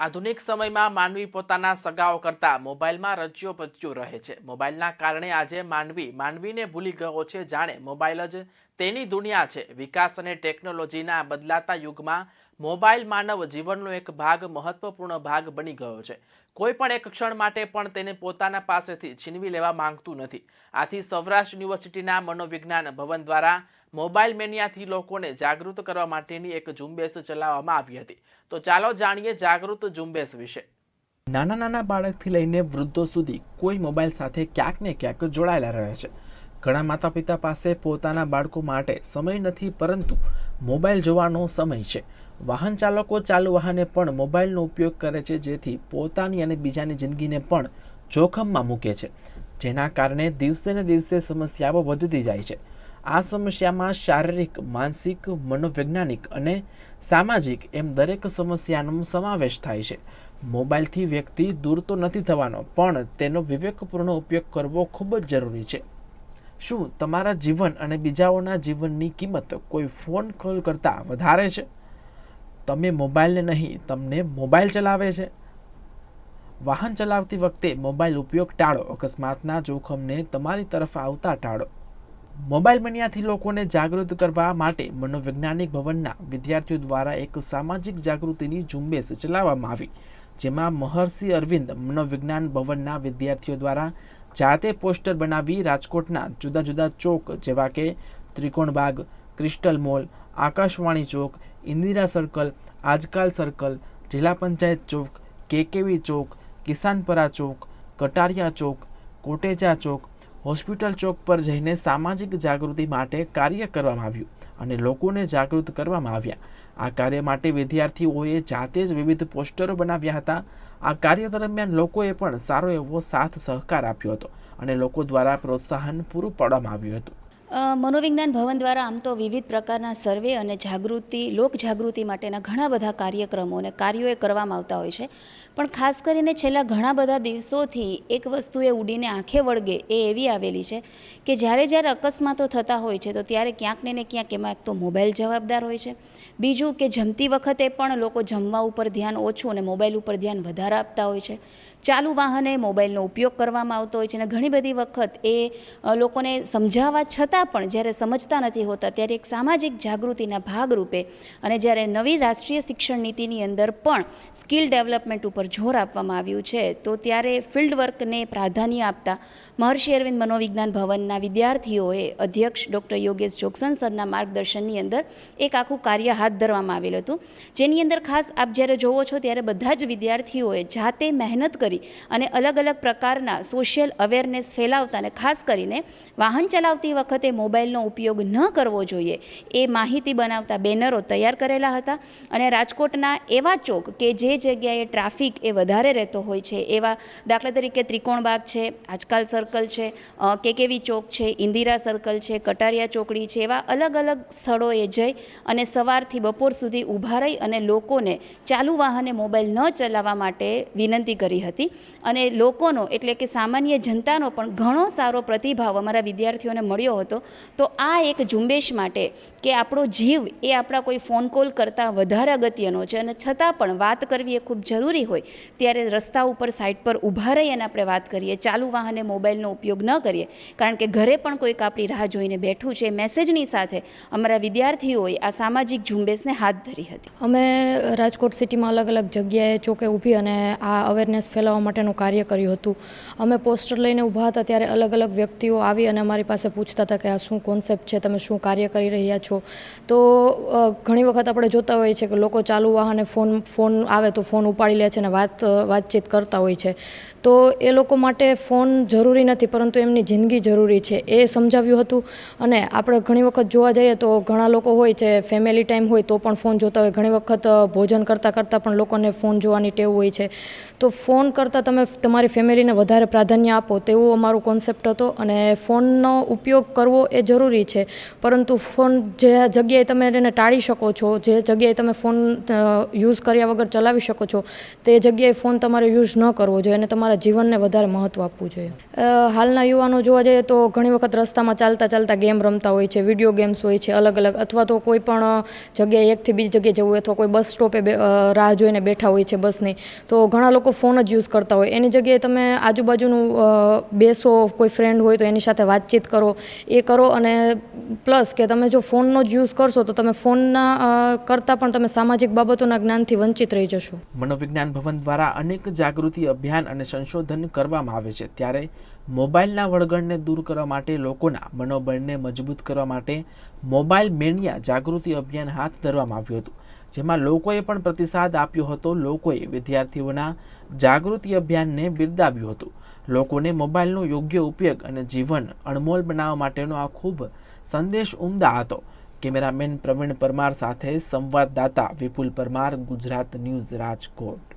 આધુનિક સમયમાં માનવી પોતાના સગાઓ કરતા મોબાઈલમાં રચ્યો પચ્યો રહે છે. મોબાઈલના કારણે આજે માનવી, માનવીને ભૂલી ગયો છે. જાણે મોબાઈલ જ તેની દુનિયા છે. વિકાસ અને ટેકનોલોજીના બદલાતા યુગમાં મોબાઈલ માનવ જીવનનો એક ભાગ, મહત્વપૂર્ણ ભાગ બની ગયો છે. કોઈ પણ એક ક્ષણ માટે પણ તેને પોતાના પાસેથી છીનવી લેવા માંગતું નથી. આથી સૌરાષ્ટ્ર યુનિવર્સિટીના મનોવિજ્ઞાન ભવન દ્વારા મોબાઈલ મેનિયાથી લોકોને જાગૃત કરવા માટેની એક ઝુંબેશ ચલાવવામાં આવી હતી. તો ચાલો જાણીએ જાગૃત ઝુંબેશ વિશે. નાના નાના બાળકથી લઈને વૃદ્ધો સુધી કોઈ મોબાઈલ સાથે ક્યાંક ને ક્યાંક જોડાયેલા રહે છે. ઘણા માતા પિતા પાસે પોતાના બાળકો માટે સમય નથી, પરંતુ મોબાઈલ જોવાનો સમય છે. વાહન ચાલકો ચાલુ વાહને પણ મોબાઈલનો ઉપયોગ કરે છે, જેથી પોતાની અને બીજાની જિંદગીને પણ જોખમમાં મૂકે છે, જેના કારણે દિવસે ને દિવસે સમસ્યાઓ વધતી જાય છે. આ સમસ્યામાં શારીરિક, માનસિક, મનોવૈજ્ઞાનિક અને સામાજિક એમ દરેક સમસ્યાનો સમાવેશ થાય છે. મોબાઈલથી વ્યક્તિ દૂર તો નથી થવાનો, પણ તેનો વિવેકપૂર્ણ ઉપયોગ કરવો ખૂબ જ જરૂરી છે. શું તમારા જીવન અને બીજાઓના જીવનની કિંમત કોઈ ફોન કોલ કરતાં વધારે છે? તમે મોબાઈલને નહીં, તમને મોબાઈલ ચલાવે છે. વાહન ચલાવતી વખતે મોબાઈલ ઉપયોગ ટાળો, અકસ્માતના જોખમને તમારી તરફ આવતા ટાળો. મોબાઈલ મનિયાથી લોકોને જાગૃત કરવા માટે મનોવૈજ્ઞાનિક ભવનના વિદ્યાર્થીઓ દ્વારા એક સામાજિક જાગૃતિની ઝુંબેશ ચલાવવામાં આવી, જેમાં મહર્ષિ અરવિંદ મનોવિજ્ઞાન ભવનના વિદ્યાર્થીઓ દ્વારા જાતે પોસ્ટર બનાવી રાજકોટના જુદા જુદા ચોક જેવા કે ત્રિકોણબાગ, ક્રિસ્ટલ મોલ, આકાશવાણી ચોક, ઇન્દિરા સર્કલ, આજકાલ સર્કલ, જિલ્લા પંચાયત ચોક, કેકેવી ચોક, કિસાનપરા ચોક, કટારિયા ચોક કોટેચા ચોક, હોસ્પિટલ ચોક પર જઈને સામાજિક જાગૃતિ માટે કાર્ય કરવામાં આવ્યું અને લોકોને જાગૃત કરવામાં આવ્યા. આ કાર્ય માટે વિદ્યાર્થીઓએ જાતે જ વિવિધ પોસ્ટરો બનાવ્યા હતા. આ કાર્ય દરમિયાન લોકોએ પણ સારો એવો સાથ સહકાર આપ્યો હતો અને લોકો દ્વારા પ્રોત્સાહન પૂરું પાડવામાં આવ્યું હતું. મનોવિજ્ઞાન ભવન દ્વારા આમ તો વિવિધ પ્રકારના સર્વે અને જાગૃતિ, લોક જાગૃતિ માટેના ઘણા બધા કાર્યક્રમો અને કાર્યો એ કરવામાં આવતા હોય છે. પણ ખાસ કરીને છેલ્લા ઘણા બધા દિવસોથી એક વસ્તુ એ ઉડીને આંખે વળગે એ એવી આવેલી છે કે જ્યારે જ્યારે અકસ્માતો થતા હોય છે તો ત્યારે ક્યાંક ને ક્યાંક એમાં એક તો મોબાઈલ જવાબદાર હોય છે. બીજું કે જમતી વખતે પણ લોકો જમવા ઉપર ધ્યાન ઓછું અને મોબાઈલ ઉપર ધ્યાન વધારે આપતા હોય છે. ચાલુ વાહને મોબાઈલનો ઉપયોગ કરવામાં આવતો હોય છે અને ઘણી બધી વખત એ લોકોને સમજાવવા છતાં પણ જ્યારે સમજતા નથી હોતા, ત્યારે એક સામાજિક જાગૃતિના ભાગરૂપે અને જ્યારે નવી રાષ્ટ્રીય શિક્ષણ નીતિની અંદર પણ સ્કિલ ડેવલપમેન્ટ ઉપર જોર આપવામાં આવ્યું છે, તો ત્યારે ફિલ્ડ વર્કને પ્રાધાન્ય આપતા મહર્ષિ અરવિંદ મનોવિજ્ઞાન ભવનના વિદ્યાર્થીઓએ અધ્યક્ષ ડૉક્ટર યોગેશ જોગસન સરના માર્ગદર્શનની અંદર એક આખું કાર્ય હાથ ધરવામાં આવેલું હતું. જેની અંદર ખાસ આપ જ્યારે જોવો છો ત્યારે બધા જ વિદ્યાર્થીઓએ જાતે મહેનત કરી અને અલગ અલગ પ્રકારના સોશિયલ અવેરનેસ ફેલાવતા અને ખાસ કરીને વાહન ચલાવતી વખતે મોબાઈલનો ઉપયોગ ન કરવો જોઈએ. એ માહિતી બનાવતા બેનરો તૈયાર કરેલા હતા અને રાજકોટના એવા ચોક કે જે જગ્યાએ ટ્રાફિક એ વધારે રહેતો હોય છે, એવા દાખલા તરીકે ત્રિકોણબાગ છે, આજકાલ સર્કલ છે કેકેવી ચોક છે, ઇન્દિરા સર્કલ છે, કટારિયા ચોકડી છે, એવા અલગ અલગ સ્થળોએ જઈ અને સવારથી બપોર સુધી ઊભા રહી અને લોકોને ચાલુ વાહને મોબાઈલ ન ચલાવવા માટે વિનંતી કરી હતી. અને લોકોનો એટલે કે સામાન્ય જનતાનો પણ ઘણો સારો પ્રતિભાવ અમારા વિદ્યાર્થીઓને મળ્યો હતો. તો આ એક ઝુંબેશ માટે કે આપણો જીવ એ આપણા કોઈ ફોન કોલ કરતાં વધારે અગત્યનો છે અને છતાં પણ વાત કરવી એ ખૂબ જરૂરી હોય ત્યારે રસ્તા ઉપર સાઈડ પર ઊભા રહી અને આપણે વાત કરીએ, ચાલુ વાહને મોબાઈલનો ઉપયોગ ન કરીએ, કારણ કે ઘરે પણ કોઈક આપણી રાહ જોઈને બેઠું છે, મેસેજની સાથે અમારા વિદ્યાર્થીઓએ આ સામાજિક ઝુંબેશને હાથ ધરી હતી. અમે રાજકોટ સિટીમાં અલગ અલગ જગ્યાએ ચોકે ઊભી અને આ અવેરનેસ ફેલાવવા માટેનું કાર્ય કર્યું હતું. અમે પોસ્ટર લઈને ઊભા હતા ત્યારે અલગ અલગ વ્યક્તિઓ આવી અને અમારી પાસે પૂછતા હતા કે આ શું કોન્સેપ્ટ છે, તમે શું કાર્ય કરી રહ્યા છો? તો ઘણી વખત આપણે જોતા હોઈએ છીએ કે લોકો ચાલુ વાહને ફોન ફોન આવે તો ફોન ઉપાડી લે છે અને વાત વાતચીત કરતા હોય છે. તો એ લોકો માટે ફોન જરૂરી નથી, પરંતુ એમની જિંદગી જરૂરી છે. એ સમજાવ્યું હતું અને આપણે ઘણી વખત જોવા જઈએ તો ઘણા લોકો હોય છે ફેમિલી ટાઈમ હોય તો પણ ફોન જોતા હોય. ઘણી વખત ભોજન કરતાં કરતાં પણ લોકોને ફોન જોવાની ટેવ હોય છે. તો ફોન કરતાં તમે તમારી ફેમિલીને વધારે પ્રાધાન્ય આપો તેવો અમારો કોન્સેપ્ટ હતો અને ફોનનો ઉપયોગ કરવો એ જરૂરી છે. પરંતુ ફોન જે જગ્યાએ તમે એને ટાળી શકો છો, જે જગ્યાએ તમે ફોન યુઝ કર્યા વગર ચલાવી શકો છો, તે જગ્યાએ ફોન તમારે યુઝ ન કરવો જોઈએ અને તમારા જીવનને વધારે મહત્ત્વ આપવું જોઈએ. હાલના યુવાનો જોવા જઈએ તો ઘણી વખત રસ્તામાં ચાલતા ચાલતા ગેમ રમતા હોય છે, વીડિયો ગેમ્સ હોય છે, અલગ અલગ, અથવા તો કોઈ પણ જગ્યાએ એકથી બીજી જગ્યાએ જવું અથવા કોઈ બસ સ્ટોપે રાહ જોઈને બેઠા હોય છે બસની, તો ઘણા લોકો ફોન જ યુઝ કરતા હોય. એની જગ્યાએ તમે આજુબાજુનું બેસો, કોઈ ફ્રેન્ડ હોય તો એની સાથે વાતચીત કરો એ કરો અને પ્લસ કે તમે જો ફોનનો જ યુઝ કરશો તો તમે ફોનના કરતાં પણ તમે સામાજિક બાબતોના જ્ઞાનથી વંચિત રહી જશો. મનોવિજ્ઞાન ભવન દ્વારા અનેક જાગૃતિ અભિયાન અને સંશોધન કરવામાં આવે છે. ત્યારે મોબાઈલના વળગણને દૂર કરવા માટે લોકોના મનોબળને મજબૂત કરવા માટે મોબાઈલ મેનિયા જાગૃતિ અભિયાન હાથ ધરવામાં આવ્યું હતું. જેમાં લોકોએ પણ પ્રતિસાદ આપ્યો હતો. લોકોએ વિદ્યાર્થીઓના જાગૃતિ અભિયાનને બિરદાવ્યું હતું. લોકોને મોબાઈલનો યોગ્ય ઉપયોગ અને જીવન અણમોલ બનાવવા માટેનો આ ખૂબ સંદેશ ઉમદા હતો. કેમેરામેન પ્રવીણ પરમાર સાથે સંવાદદાતા વિપુલ પરમાર, ગુજરાત ન્યૂઝ રાજકોટ.